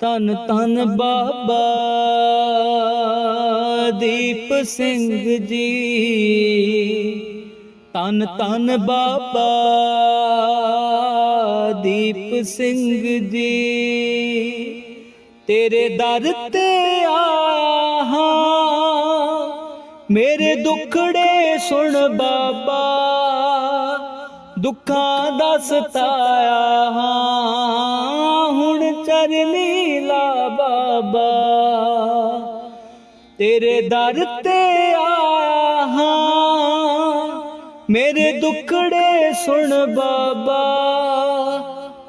ਤਨ ਤਨ ਬਾਬਾ ਦੀਪ ਸਿੰਘ ਜੀ। ਤਨ ਤਨ ਬਾਬਾ ਦੀਪ ਸਿੰਘ ਜੀ। ਤੇਰੇ ਦਰ ਤੇ ਆਇਆ ਹਾਂ ਮੇਰੇ ਦੁੱਖੜੇ ਸੁਣ ਬਾਬਾ। ਦੁੱਖਾਂ ਦਾ ਸਤਾਇਆ ਹਾਂ। ਬਾਬਾ, ਤੇਰੇ ਦਰ ਤੇ ਆਇਆ ਹਾਂ। ਮੇਰੇ ਦੁੱਖੜੇ ਸੁਣ ਬਾਬਾ,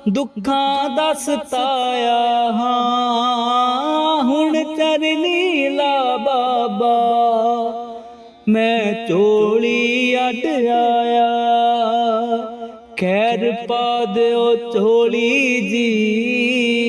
ਦੁੱਖਾਂ ਦਾ ਸਤਾਇਆ ਹਾਂ। ਹੁਣ ਚਰਨੀ ਲਾ ਬਾਬਾ, ਮੈਂ ਝੋਲੀ ਅੱਡ ਆਇਆ। ਖੈਰ ਪਾ ਦਿਓ ਝੋਲੀ ਜੀ।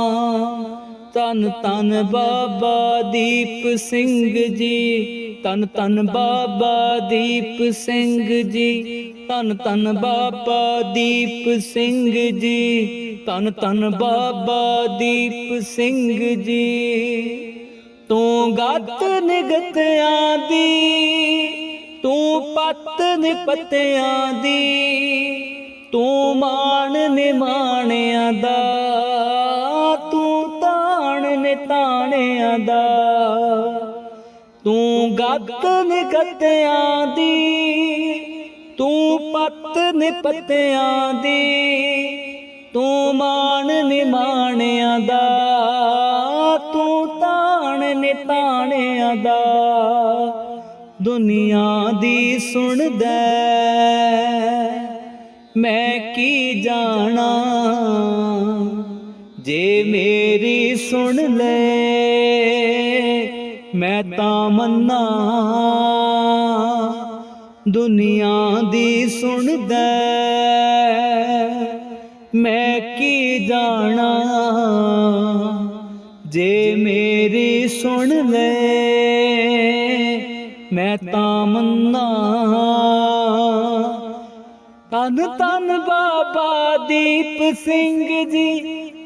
ਤਨ ਤਨ ਬਾਬਾ ਦੀਪ ਸਿੰਘ ਜੀ। ਤਨ ਤਨ ਬਾਬਾ ਦੀਪ ਸਿੰਘ ਜੀ। ਤਨ ਤਨ ਬਾਬਾ ਦੀਪ ਸਿੰਘ ਜੀ। ਤਨ ਤਨ ਬਾਬਾ ਦੀਪ ਸਿੰਘ ਜੀ। ਤੂੰ ਗੱਤ ਨਿਗਤਿਆਂ ਦੀ, ਤੂੰ ਪੱਤ ਨਿਪਤਿਆਂ ਦੀ, ਤੂੰ ਮਾਣ ਨਿਮਾਣਿਆਂ ਦਾ। ਤਾਣ ਨਿਤਾਣਿਆਂ ਦਾ। ਤੂੰ ਗੱਤ ਨਿਗਤਿਆਂ ਦੀ, ਤੂੰ ਪੱਤ ਨਿਪਤਿਆਂ ਦੀ, ਤੂੰ ਮਾਣ ਨਿਮਾਣਿਆਂ ਦਾ, ਤੂੰ ਤਾਣ ਨਿਤਾਣਿਆਂ ਦਾ। ਦੁਨੀਆ ਦੀ ਸੁਣਦਾ ਮੈਂ ਕੀ ਜਾਣਾ? ਜੇ ਸੁਣ ਲੈ। ਮੈਂ ਤਾਂ ਮੰਨਾ, ਦੁਨੀਆ ਦੀ ਸੁਣਦਾ ਮੈਂ ਕੀ ਜਾਣਾ ਜੇ ਮੇਰੀ ਸੁਣ ਲੈ। ਮੈਂ ਤਾਂ ਮੰਨਾ। ਤਨ ਤਨ ਬਾਬਾ ਦੀਪ ਸਿੰਘ ਜੀ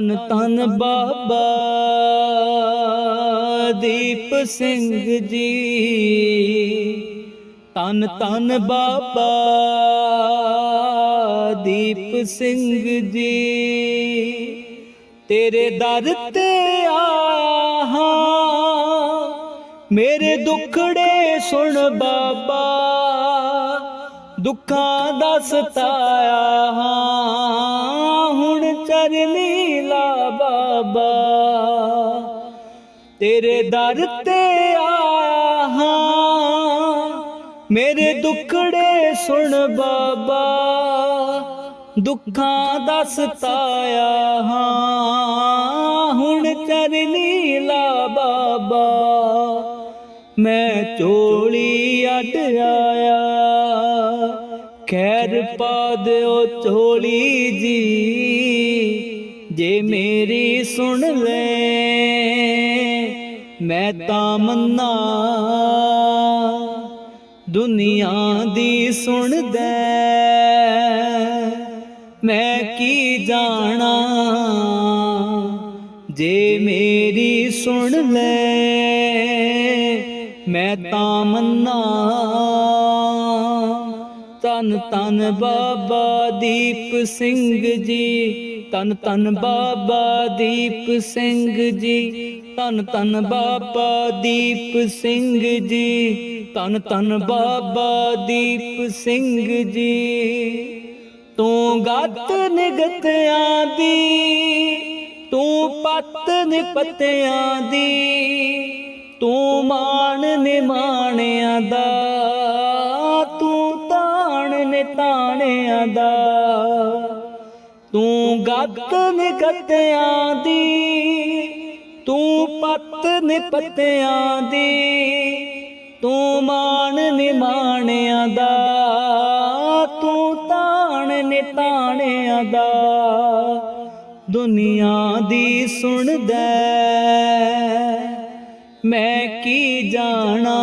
ਤਨ ਤਨ ਬਾਬਾ ਦੀਪ ਸਿੰਘ ਜੀ। ਤਨ ਤਨ ਬਾਬਾ ਦੀਪ ਸਿੰਘ ਜੀ। ਤੇਰੇ ਦਰ ਤੇ ਆਇਆ ਹਾਂ ਮੇਰੇ ਦੁੱਖੜੇ ਸੁਣ ਬਾਬਾ। ਦੁੱਖਾਂ ਦਾ ਸਤਾਇਆ ਹਾਂ। ਤੇਰੇ ਦਰ ਤੇ ਆਇਆ ਹਾਂ। ਮੇਰੇ ਦੁੱਖੜੇ ਸੁਣ ਬਾਬਾ, ਦੁੱਖਾਂ ਦਾ ਸਤਾਇਆ ਹਾਂ। ਹੁਣ ਚਰਨੀ ਲਾ ਬਾਬਾ, ਮੈਂ ਚੋਲੀ ਅੱਡ ਆਇਆ। ਖੈਰ ਪਾ ਦਿਓ ਚੋਲੀ ਜੀ, ਜੇ ਮੇਰੀ ਸੁਣ ਲੈ। ਮੈਂ ਤਾਂ ਮੰਨਾ ਦੁਨੀਆ ਦੀ ਸੁਣਦਾ ਮੈਂ ਕੀ ਜਾਣਾ? ਜੇ ਮੇਰੀ ਸੁਣ ਲੈ, ਮੈਂ ਤਾਂ ਮੰਨਾ ਤਨ ਤਨ ਬਾਬਾ ਦੀਪ ਸਿੰਘ ਜੀ ਤਨ ਤਨ ਬਾਬਾ ਦੀਪ ਸਿੰਘ ਜੀ। ਤਨ ਤਨ ਬਾਬਾ ਦੀਪ ਸਿੰਘ ਜੀ। ਤਨ ਤਨ ਬਾਬਾ ਦੀਪ ਸਿੰਘ ਜੀ। ਤੂੰ ਗੱਤ ਨਿਗਤਿਆਂ ਦੀ, ਤੂੰ ਪੱਤ ਨਿਪਤਿਆਂ ਦੀ, ਤੂੰ ਮਾਣ ਨਿਮਾਣਿਆਂ ਦਾ, ਤੂੰ ਤਾਣ ਨਿਤਾਣਿਆਂ ਦਾ। ਤੂੰ ਗੱਤ ਨਿਗਤਿਆਂ ਦੀ ਤੂੰ ਪੱਤ ਨਿਪਤਿਆਂ ਦੀ, ਤੂੰ ਮਾਣ ਨਿਮਾਣਿਆਂ ਦਾ, ਤੂੰ ਤਾਣ ਨਿਤਾਣਿਆਂ ਦਾ। ਦੁਨੀਆ ਦੀ ਸੁਣਦਾ ਮੈਂ ਕੀ ਜਾਣਾ?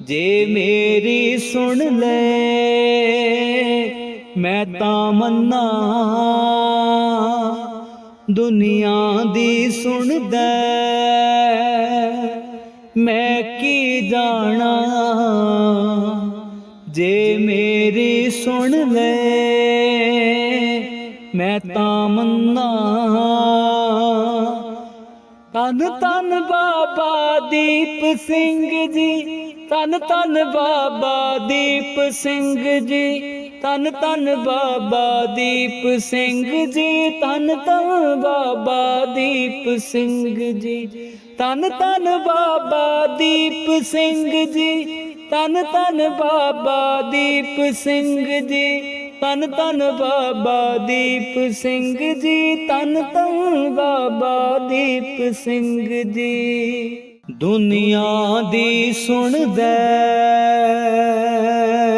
ਜੇ ਮੇਰੀ ਸੁਣ ਲੈ, ਮੈਂ ਤਾਂ ਮੰਨਾ ਦੁਨੀਆ ਦੀ ਸੁਣਦਾ ਮੈਂ ਕੀ ਜਾਣਾ? ਜੇ ਮੇਰੀ ਸੁਣ ਲੈ ਮੈਂ ਤਾਂ ਮੰਨਾ ਤਨ ਤਨ ਬਾਬਾ ਦੀਪ ਸਿੰਘ ਜੀ ਤਨ ਤਨ ਬਾਬਾ ਦੀਪ ਸਿੰਘ ਜੀ। ਤਨ ਤਨ ਬਾਬਾ ਦੀਪ ਸਿੰਘ ਜੀ ਤਨ ਤਨ ਬਾਬਾ ਦੀਪ ਸਿੰਘ ਜੀ। ਤਨ ਤਨ ਬਾਬਾ ਦੀਪ ਸਿੰਘ ਜੀ ਤਨ ਤਨ ਬਾਬਾ ਦੀਪ ਸਿੰਘ ਜੀ। ਤਨ ਤਨ ਬਾਬਾ ਦੀਪ ਸਿੰਘ ਜੀ ਤਨ ਤਨ ਬਾਬਾ ਦੀਪ ਸਿੰਘ ਜੀ। ਦੁਨੀਆ ਦੀ ਸੁਣਦਾ।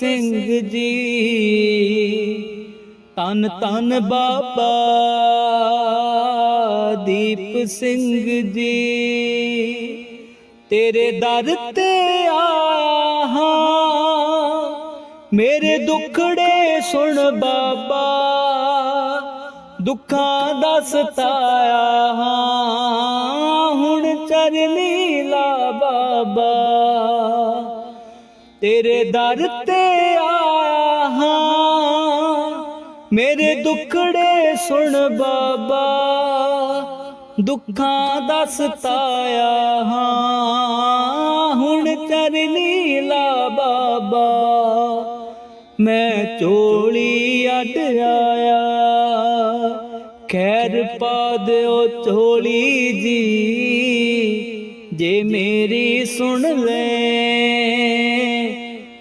ਸਿੰਘ ਜੀ। ਤਨ ਤਨ ਬਾਬਾ ਦੀਪ ਸਿੰਘ ਜੀ। ਤੇਰੇ ਦਰ ਤੇ ਆਇਆ ਹਾਂ ਮੇਰੇ ਦੁੱਖੜੇ ਸੁਣ ਬਾਬਾ। ਦੁੱਖਾਂ ਦਾ ਸਤਾਇਆ ਹਾਂ। ਹੁਣ ਚਰਨੀ ਲਾ ਬਾਬਾ। ਤੇਰੇ ਦਰ ਤੇ ਆਇਆ ਹਾਂ। ਮੇਰੇ ਦੁੱਖੜੇ ਸੁਣ ਬਾਬਾ। ਦੁੱਖਾਂ ਦਾ ਸਤਾਇਆ ਹਾਂ। ਹੁਣ ਚਰਨੀ ਲਾ ਬਾਬਾ। ਮੈਂ ਝੋਲੀ ਅੱਡ ਆਇਆ। ਖੈਰ ਪਾ ਦਿਓ ਝੋਲੀ ਜੀ। ਜੇ। ਮੇਰੀ ਸੁਣ ਲੈ।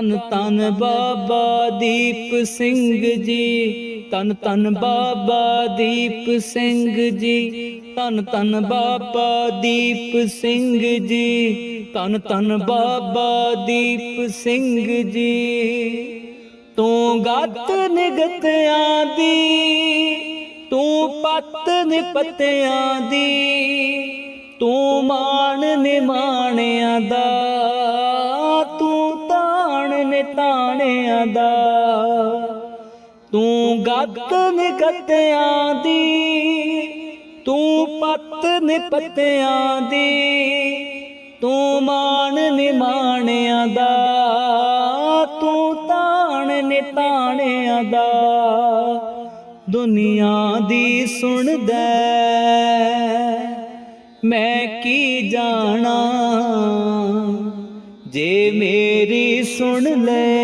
ਤਨ ਤਨ ਬਾਬਾ ਦੀਪ ਸਿੰਘ ਜੀ। ਤਨ ਤਨ ਬਾਬਾ ਦੀਪ ਸਿੰਘ ਜੀ। ਤਨ ਤਨ ਬਾਬਾ ਦੀਪ ਸਿੰਘ ਜੀ। ਤਨ ਤਨ ਬਾਬਾ ਦੀਪ ਸਿੰਘ ਜੀ। ਤੂੰ ਗੱਤ ਨਿਗਤਿਆਂ ਦੀ, ਤੂੰ ਪੱਤ ਨਿਪਤਿਆਂ ਦੀ, ਤੂੰ ਮਾਣ ਨਿਮਾਣਿਆਂ ਦਾ। ਤਾਣਿਆਂ ਦਾ। ਤੂੰ ਗੱਤ ਨਿਕਤਿਆਂ ਦੀ, ਤੂੰ ਪੱਤ ਨਿਪਤਿਆਂ ਦੀ, ਤੂੰ ਮਾਣ ਨਿਮਾਣਿਆਂ ਦਾ, ਤੂੰ ਤਾਣ ਨਿਤਾਣਿਆਂ ਦਾ। ਦੁਨੀਆ ਦੀ ਸੁਣਦਾ ਮੈਂ ਕੀ ਜਾਣਾ? ਸੁਣ ਲੈ।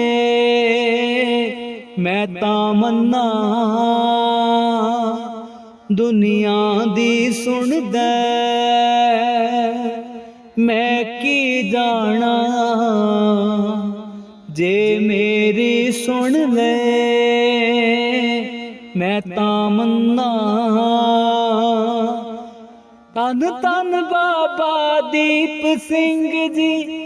ਮੈਂ ਤਾਂ ਮੰਨਾ ਦੁਨੀਆ ਦੀ ਸੁਣਦਾ ਮੈਂ ਕੀ ਜਾਣਾ ਜੇ ਮੇਰੀ ਸੁਣ ਲੈ। ਮੈਂ ਤਾਂ ਮੰਨਾ ਤਨ ਤਨ ਬਾਬਾ ਦੀਪ ਸਿੰਘ ਜੀ।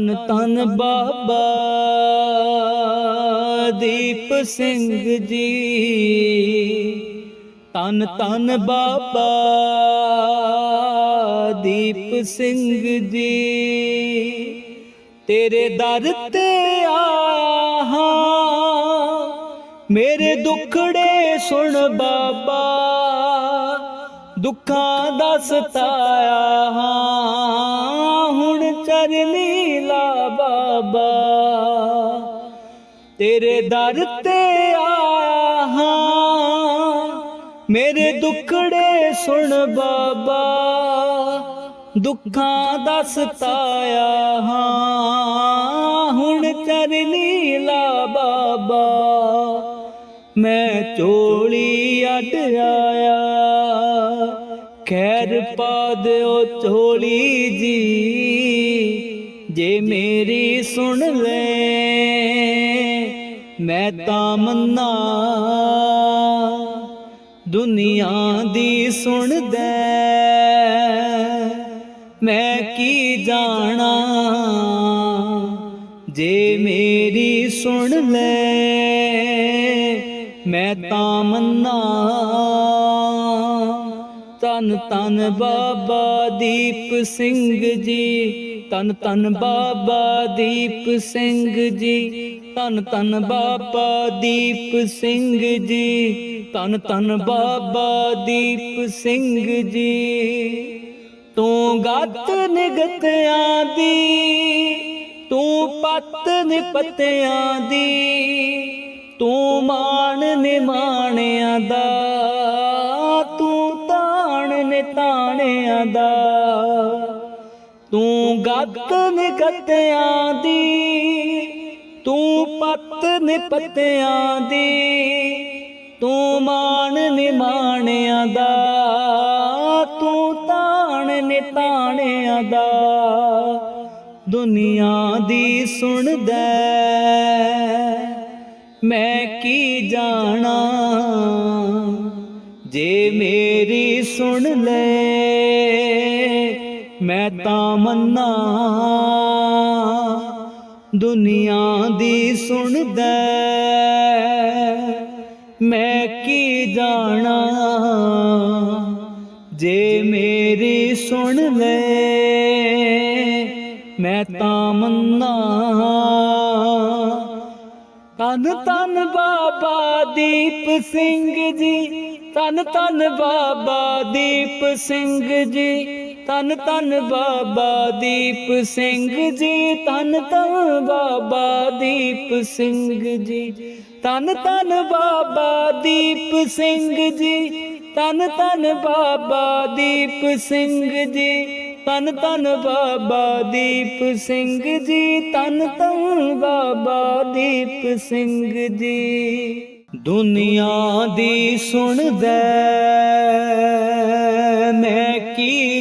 ਤਨ ਤਨ ਬਾਬਾ ਦੀਪ ਸਿੰਘ ਜੀ। ਤਨ ਤਨ ਬਾਬਾ ਦੀਪ ਸਿੰਘ ਜੀ। ਤੇਰੇ ਦਰ ਤੇ ਆਇਆ ਹਾਂ ਮੇਰੇ ਦੁੱਖੜੇ ਸੁਣ ਬਾਬਾ। ਦੁੱਖਾਂ ਦਾ ਸਤਾਇਆ ਤੇਰੇ ਦਰ ਤੇ ਆਇਆ ਹਾਂ ਮੇਰੇ ਦੁੱਖੜੇ ਸੁਣ ਬਾਬਾ। ਦੁੱਖਾਂ ਦਾ ਸਤਾਇਆ ਹਾਂ। ਹੁਣ ਚਰਨੀ ਲਾ ਬਾਬਾ। ਮੈਂ ਚੋਲੀ ਅੱਡ ਆਇਆ। ਖੈਰ ਪਾ ਦਿਓ ਚੋਲੀ ਜੀ। ਜੇ ਮੇਰੀ ਸੁਣ ਲੈ ਮੈਂ ਤਾਂ ਮੰਨਾ, ਦੁਨੀਆ ਦੀ ਸੁਣਦਾ ਮੈਂ ਕੀ ਜਾਣਾ ਜੇ ਮੇਰੀ ਸੁਣ ਲੈ? ਮੈਂ ਤਾਂ ਮੰਨਾ ਤਨ ਤਨ ਬਾਬਾ ਦੀਪ ਸਿੰਘ ਜੀ ਤਨ ਤਨ ਬਾਬਾ ਦੀਪ ਸਿੰਘ ਜੀ। ਤਨ ਤਨ ਬਾਬਾ ਦੀਪ ਸਿੰਘ ਜੀ। ਤਨ ਤਨ ਬਾਬਾ ਦੀਪ ਸਿੰਘ ਜੀ। ਤੂੰ ਗੱਤ ਨਿਗਤਿਆਂ ਦੀ, ਤੂੰ ਪੱਤ ਨਿਪਤਿਆਂ ਦੀ, ਤੂੰ ਮਾਣ ਨਿਮਾਣਿਆਂ ਦਾ, ਤੂੰ ਤਾਣ ਨਿਤਾਣਿਆਂ ਦਾ। ਤੂੰ ਗੱਤ ਨਿਗਤਿਆਂ ਦੀ ਤੂੰ ਪੱਤ ਨਿਪਤਿਆਂ ਦੀ, ਤੂੰ ਮਾਣ ਨਿਮਾਣਿਆਂ ਦਾ, ਤੂੰ ਤਾਣ ਨਿਤਾਣਿਆਂ ਦਾ। ਦੁਨੀਆ ਦੀ ਸੁਣਦਾ ਮੈਂ ਕੀ ਜਾਣਾ? ਜੇ ਮੇਰੀ ਸੁਣ ਲੈ, ਮੈਂ ਤਾਂ ਮੰਨਾ ਦੁਨੀਆ ਦੀ ਸੁਣਦਾ ਮੈਂ ਕੀ ਜਾਣਾ? ਜੇ ਮੇਰੀ ਸੁਣ ਲੈ, ਮੈਂ ਤਾਂ ਮੰਨਾ ਤਨ ਤਨ ਬਾਬਾ ਦੀਪ ਸਿੰਘ ਜੀ ਤਨ ਤਨ ਬਾਬਾ ਦੀਪ ਸਿੰਘ ਜੀ। ਤਨ ਤਨ ਬਾਬਾ ਦੀਪ ਸਿੰਘ ਜੀ ਤਨ ਤਨ ਬਾਬਾ ਦੀਪ ਸਿੰਘ ਜੀ। ਤਨ ਤਨ ਬਾਬਾ ਦੀਪ ਸਿੰਘ ਜੀ ਤਨ ਤਨ ਬਾਬਾ ਦੀਪ ਸਿੰਘ ਜੀ। ਤਨ ਤਨ ਬਾਬਾ ਦੀਪ ਸਿੰਘ ਜੀ ਤਨ ਤਨ ਬਾਬਾ ਦੀਪ ਸਿੰਘ ਜੀ। ਦੁਨੀਆ ਦੀ ਸੁਣਦਾ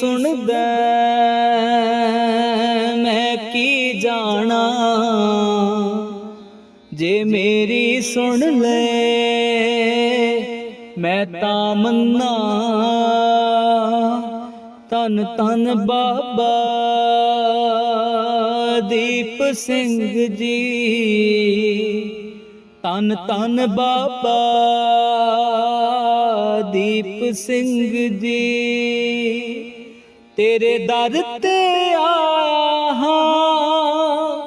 ਸੁਣਦਾ ਮੈਂ ਕੀ ਜਾਣਾ? ਜੇ ਮੇਰੀ ਸੁਣ ਲੈ ਮੈਂ ਤਾਂ ਮੰਨਾ ਤਨ ਤਨ ਬਾਬਾ ਦੀਪ ਸਿੰਘ ਜੀ। ਤਨ ਤਨ ਬਾਬਾ ਦੀਪ ਸਿੰਘ ਜੀ। ਤੇਰੇ ਦਰ ਤੇ ਆਇਆ ਹਾਂ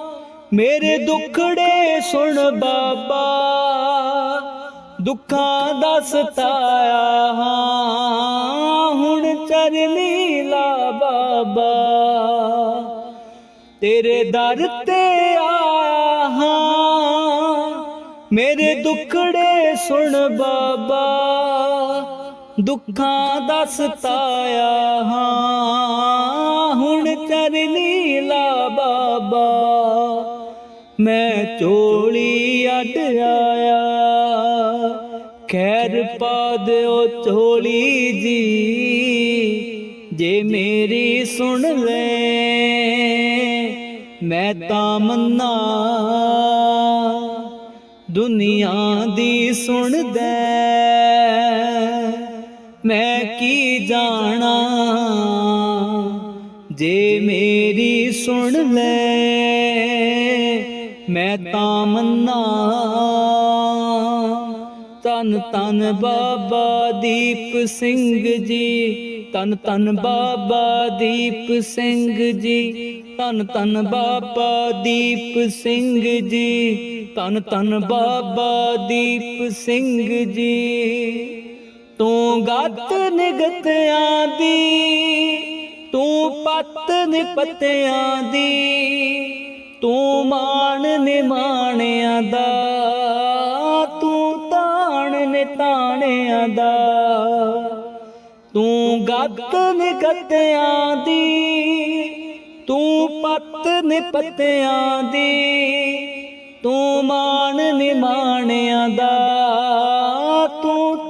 ਮੇਰੇ ਦੁੱਖੜੇ ਸੁਣ ਬਾਬਾ। ਦੁੱਖਾਂ ਦਾ ਸਤਾਇਆ ਹਾਂ। ਹੁਣ ਚਰਨੀ ਲਾ ਬਾਬਾ। ਤੇਰੇ ਦਰ ਤੇ ਆਇਆ ਹਾਂ ਮੇਰੇ ਦੁੱਖੜੇ ਸੁਣ ਬਾਬਾ। ਦੁੱਖਾਂ ਦਾ ਸਤਾਇਆ ਹਾਂ। ਹੁਣ ਚਰਨੀ ਲਾ ਬਾਬਾ, ਮੈਂ ਚੋਲੀ ਅੱਡ ਆਇਆ। ਖੈਰ ਪਾ ਦਿਓ ਚੋਲੀ ਜੀ, ਜੇ ਮੇਰੀ ਸੁਣ ਲੈ, ਮੈਂ ਤਾਂ ਮੰਨਾ। ਦੁਨੀਆ ਦੀ ਸੁਣਦਾ ਜਾਣਾ। ਜੇ ਮੇਰੀ ਸੁਣ ਲੈ, ਮੈਂ ਤਾਂ ਮੰਨਾ। ਤਨ ਤਨ ਬਾਬਾ ਦੀਪ ਸਿੰਘ ਜੀ ਤਨ ਤਨ ਬਾਬਾ ਦੀਪ ਸਿੰਘ ਜੀ ਤਨ ਤਨ ਬਾਬਾ ਦੀਪ ਸਿੰਘ ਜੀ ਤਨ ਤਨ ਬਾਬਾ ਦੀਪ ਸਿੰਘ ਜੀ। ਤੂੰ ਗੱਤ ਨਿਗਤਿਆਂ ਦੀ, ਤੂੰ ਪੱਤ ਨਿਪਤਿਆਂ ਦੀ, ਤੂੰ ਮਾਣ ਨਿਮਾਣਿਆਂ ਦਾ, ਤੂੰ ਤਾਣ ਨਿਤਾਣਿਆਂ ਦਾ। ਤੂੰ ਗੱਤ ਨਿਗਤਿਆਂ ਦੀ, ਤੂੰ ਪੱਤ ਨਿਪਤਿਆਂ ਦੀ, ਤੂੰ ਮਾਣ ਨਿਮਾਣਿਆਂ ਦਾ, ਤੂੰ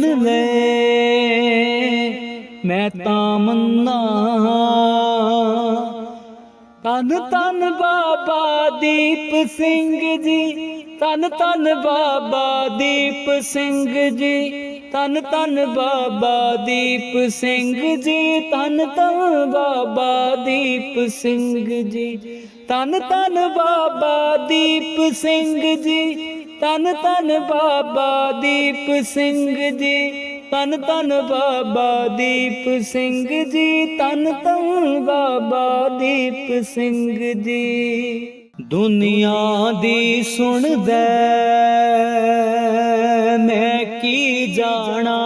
ਸੁਣ ਲੈ, ਮੈਂ ਤਾਂ ਮੰਨਾ ਤਨ ਤਨ ਬਾਬਾ ਦੀਪ ਸਿੰਘ ਜੀ ਤਨ ਤਨ ਬਾਬਾ ਦੀਪ ਸਿੰਘ ਜੀ ਤਨ ਤਨ ਬਾਬਾ ਦੀਪ ਸਿੰਘ ਜੀ ਤਨ ਤਨ ਬਾਬਾ ਦੀਪ ਸਿੰਘ ਜੀ ਤਨ ਤਨ ਬਾਬਾ ਦੀਪ ਸਿੰਘ ਜੀ। ਤਨ ਤਨ ਬਾਬਾ ਦੀਪ ਸਿੰਘ ਜੀ। ਤਨ ਤਨ ਬਾਬਾ ਦੀਪ ਸਿੰਘ ਜੀ। ਤਨ ਤਨ ਬਾਬਾ ਦੀਪ ਸਿੰਘ ਜੀ। ਦੁਨੀਆ ਦੀ ਸੁਣਦਾ ਮੈਂ ਕੀ ਜਾਣਾ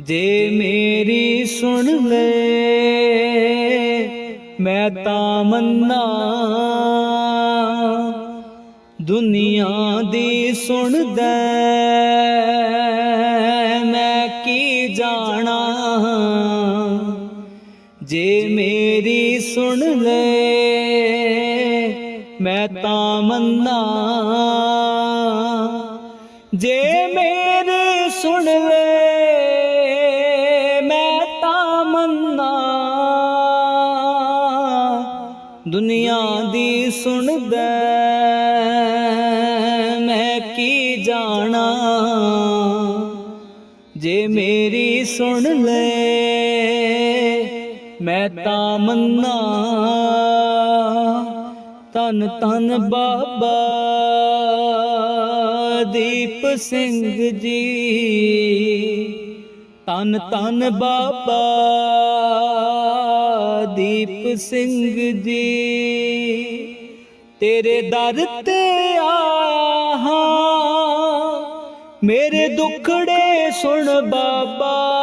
ਜੇ ਮੇਰੀ ਸੁਣ ਲੈ, ਮੈਂ ਤਾਂ ਮੰਨਾ ਸੁਣਦਾ ਮੈਂ ਕੀ ਜਾਣਾ? ਜੇ ਮੇਰੀ ਸੁਣ ਲੈ ਮੈਂ ਤਾਂ ਮੰਨਾ ਮੰਨਾ। ਤਨ ਤਨ ਬਾਬਾ ਦੀਪ ਸਿੰਘ ਜੀ। ਤਨ ਤਨ ਬਾਬਾ ਦੀਪ ਸਿੰਘ ਜੀ। ਤੇਰੇ ਦਰ ਤੇ ਆਇਆ ਮੇਰੇ ਦੁੱਖੜੇ ਸੁਣ ਬਾਬਾ।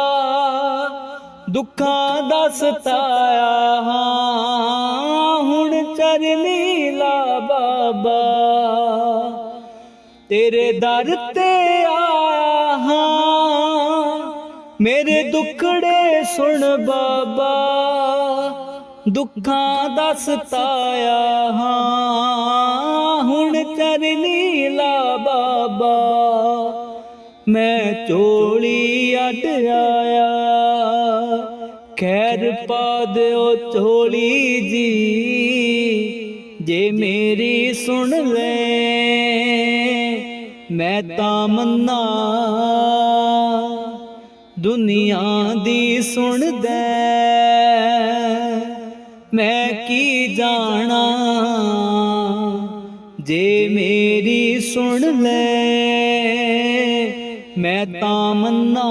ਦੁੱਖਾਂ ਦਾ ਸਤਾਇਆ ਹਾਂ, ਹੁਣ ਚਰਨੀ ਲਾ ਬਾਬਾ। ਤੇਰੇ ਦਰ ਤੇ ਆਇਆ ਹਾਂ, ਮੇਰੇ ਦੁੱਖੜੇ ਸੁਣ ਬਾਬਾ। ਦੁੱਖਾਂ ਦਾ ਸਤਾਇਆ ਹਾਂ, ਹੁਣ ਚਰਨੀ ਲਾ ਬਾਬਾ। ਮੈਂ ਚੋਲੀ ਅੱਡ ਆਇਆ। ਖੈਰ ਪਾ ਦਿਓ ਝੋਲੀ ਜੀ, ਜੇ ਮੇਰੀ ਸੁਣ ਲੈ, ਮੈਂ ਤਾਂ ਮੰਨਾ। ਦੁਨੀਆ ਦੀ ਸੁਣਦਾ ਮੈਂ ਕੀ ਜਾਣਾ? ਜੇ ਮੇਰੀ ਸੁਣ ਲੈ, ਮੈਂ ਤਾਂ ਮੰਨਾ।